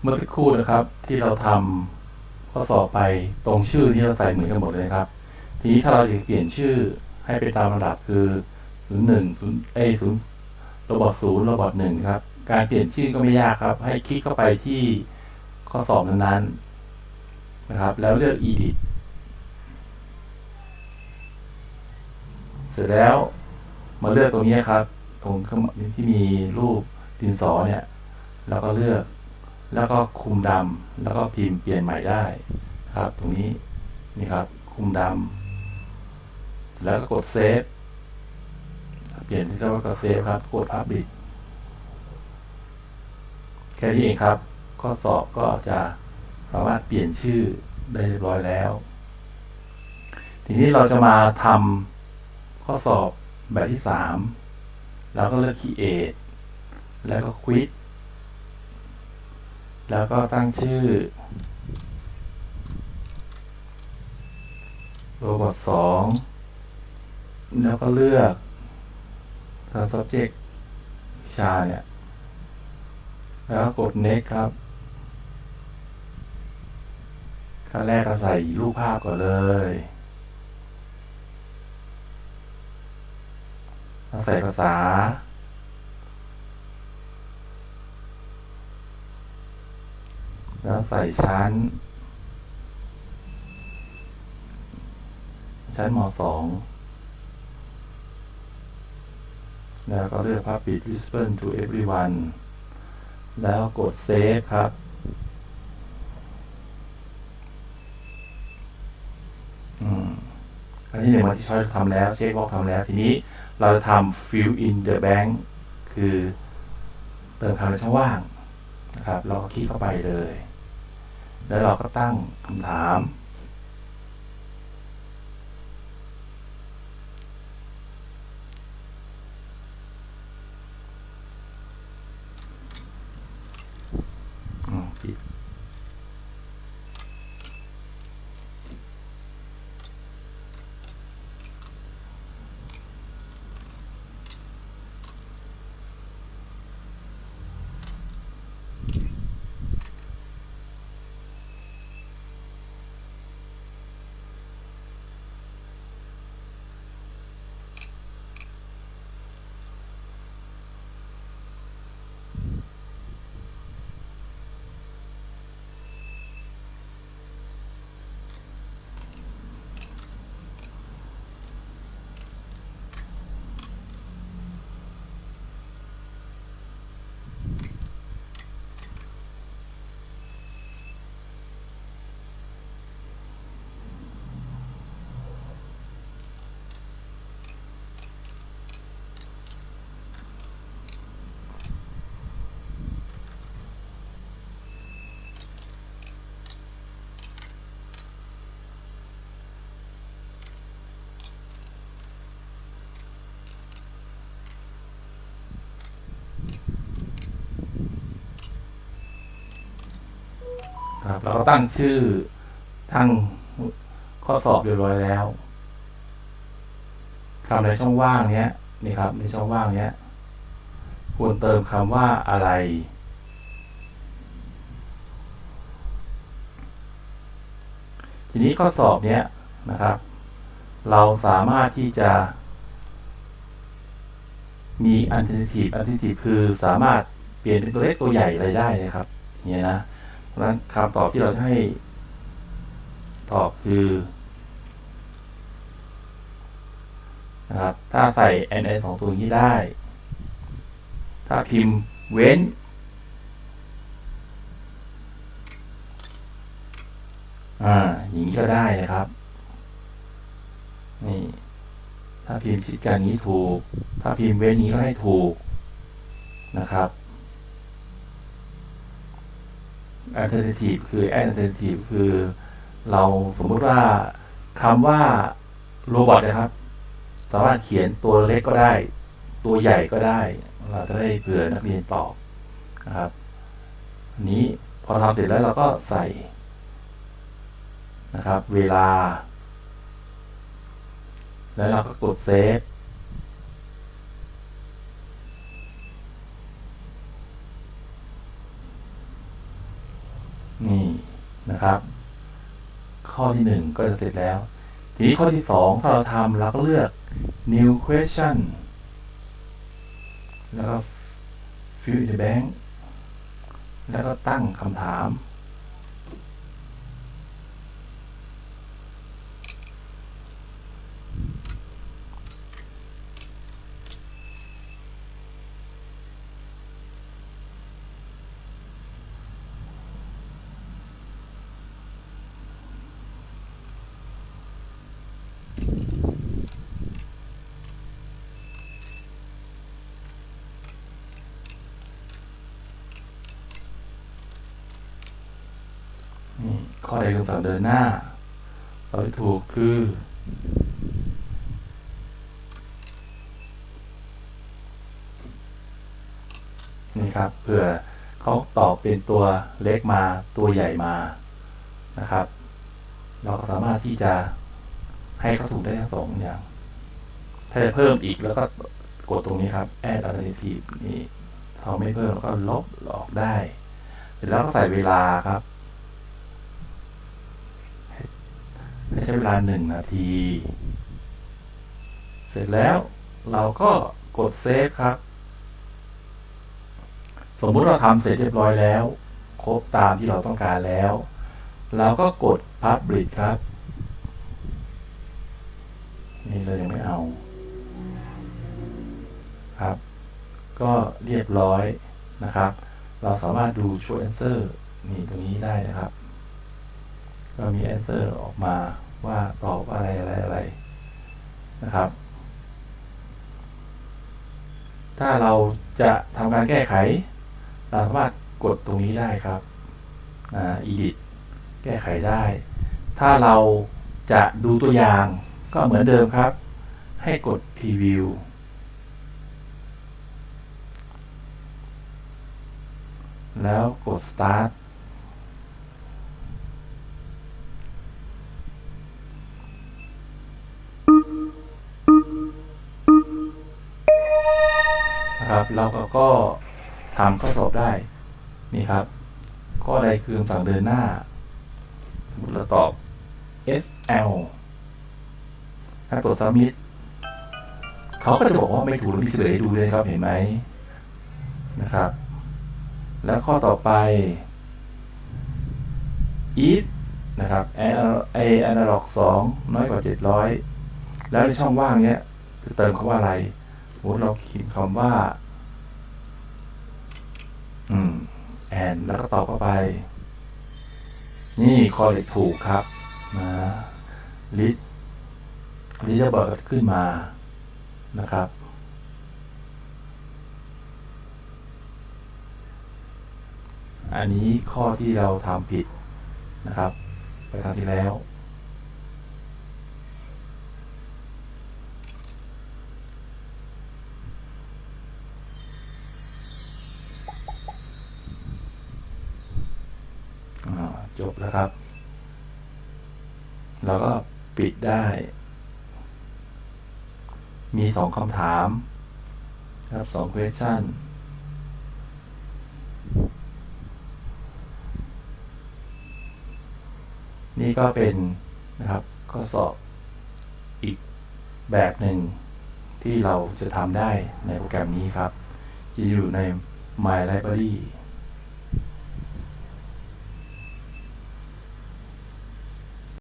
เมื่อสักครู่นะครับ ที่เราทำข้อสอบไปตรงชื่อที่เราใส่เหมือนกันหมดเลยครับ ทีนี้ถ้าเราจะเปลี่ยนชื่อให้ไปตามระดับคือศูนย์หนึ่งศูนย์เอศูนย์โรบอทศูนย์โรบอทหนึ่งครับ การเปลี่ยนชื่อก็ไม่ยากครับ ให้คลิกเข้าไปที่ข้อสอบนั้นๆนะครับ แล้วเลือก edit เสร็จแล้วมาเลือกตรงนี้ครับ ตรงข้างที่มีรูปดินสอเนี่ย แล้วก็เลือก แล้วก็คุมดำแล้วก็พิมพ์เปลี่ยนใหม่ได้ครับ ตรงนี้นี่ครับ คุมดำแล้วก็กดเซฟเปลี่ยนที่เรียกว่ากดเซฟครับกดอัปเดตแค่นี้เองครับ ข้อสอบก็จะสามารถเปลี่ยนชื่อได้เรียบร้อยแล้ว ทีนี้เราจะมาทำข้อสอบแบบที่สามแล้วก็เลือก create แล้วก็ quit แล้วก็ตั้งชื่อโรบอทสองแล้วก็เลือกทาง subject วิชาเนี่ย แล้วกด next ครับขั้นแรกก็ใส่รูปภาพก่อนเลยใส่ภาษา แล้ว ใส่ชั้น ชั้นมสองแล้วก็เลือก Public Whisper to Everyone แล้วกด Save ครับอืมอันที่หนึ่งมาที่ช้อยทำแล้วเช็คบอกทำแล้ว ทีนี้เราจะทำ fill in the bank คือเติมคำในช่องว่างนะครับ เราก็คลิกเข้าไปเลย แล้วเราก็ตั้งคำถามอืมปิด เราก็ตั้งชื่อทั้งข้อสอบเรียบร้อยแล้วคำในช่องว่างเนี้ยนี่ครับ ในช่องว่างเนี้ยควรเติมคำว่าอะไร ทีนี้ข้อสอบเนี้ยนะครับ เราสามารถที่จะ มี alternative alternative คือสามารถเปลี่ยนเป็นตัวเล็กตัวใหญ่อะไรได้นะครับเนี่ยนะ นั้นคำตอบที่เราจะให้ ตอบคือนะครับถ้าใส่ n i สองตัวนี้ได้ ถ้าพิมพ์เว้น อ่า อย่างนี้ก็ได้นะครับ นี่ ถ้าพิมพ์ชิดกันนี้ถูก ถ้าพิมพ์เว้นนี้ก็ให้ถูกนะครับ alternative คือ alternative คือ เราสมมุติว่าคำว่าโรบอทนะครับ สามารถเขียนตัวเล็กก็ได้ ตัวใหญ่ก็ได้ เราจะได้เผื่อนักเรียนตอบนะครับนนี้พอทำเสร็จแล้วเราก็ใส่นะครับ เวลา แล้วเราก็กดเซฟ นะครับ ข้อที่หนึ่งก็จะเสร็จแล้ว ทีนี้ข้อที่สองถ้าเราทำเราก็เลือก new question แล้วก็ fill in the blank แล้วก็ตั้งคำถาม นี่ข้อใดคำสั่งเดินหน้าตอบที่ถูกคือ นี่ครับเผื่อเขาตอบเป็นตัวเล็กมาตัวใหญ่มานะครับ เราก็สามารถที่จะ ให้เขาถูกได้ทั้งสองอย่าง ถ้าจะเพิ่มอีกแล้วก็กดตรงนี้ครับ add alternative นี่เราไม่เพิ่มเราก็ลบออกได้ เสร็จแล้วก็ใส่เวลาครับให้ใช้เวลาหนึ่งนาที เสร็จแล้วเราก็กดเซฟครับ สมมุติเราทำเสร็จเรียบร้อยแล้ว ครบตามที่เราต้องการแล้ว เราก็กด Publish ครับ นี่เรายังไม่เอา ครับ ก็เรียบร้อยนะครับ เราสามารถดู Show Answer นี่ตรงนี้ได้นะครับ ก็มี answer ออกมาว่าตอบอะไรอะไรอะไรนะครับ ถ้าเราจะทำการแก้ไข เราสามารถกดตรงนี้ได้ครับอ่า edit แก้ไขได้ ถ้าเราจะดูตัวอย่าง ก็เหมือนเดิมครับ ให้กด preview แล้วกด start นะครับเราก็กทำข้อสอบได้ นี่ครับข้อใดคือคำสั่งเดินหน้าสมมติเราตอบ SL ถ้ากด submit เขาก็จะบอกว่าไม่ถูกแล้วมีเฉลยให้ดูเลยครับเห็นไหมนะครับ แล้วข้อต่อไป if นะครับ a analog 2 น้อยกว่า 700 แล้วในช่องว่างเนี้ยจะเติมคำว่าอะไรสมมติเราเขียนคำว่า อืมแอนแล้วก็ตอบเข้าไป นี่คอเลกถูกครับนะลิ สลิสจะเบิดขึ้นมานะครับ อันนี้ข้อที่เราทำผิดนะครับ ไปครั้งที่แล้วอ่าจบแล้วครับเราก็ปิดได้ มีสองคำถาม ครับสอง question นี่ก็เป็นนะครับข้อสอบอีกแบบหนึ่งที่เราจะทำได้ในโปรแกรมนี้ครับ จะอยู่ใน My Library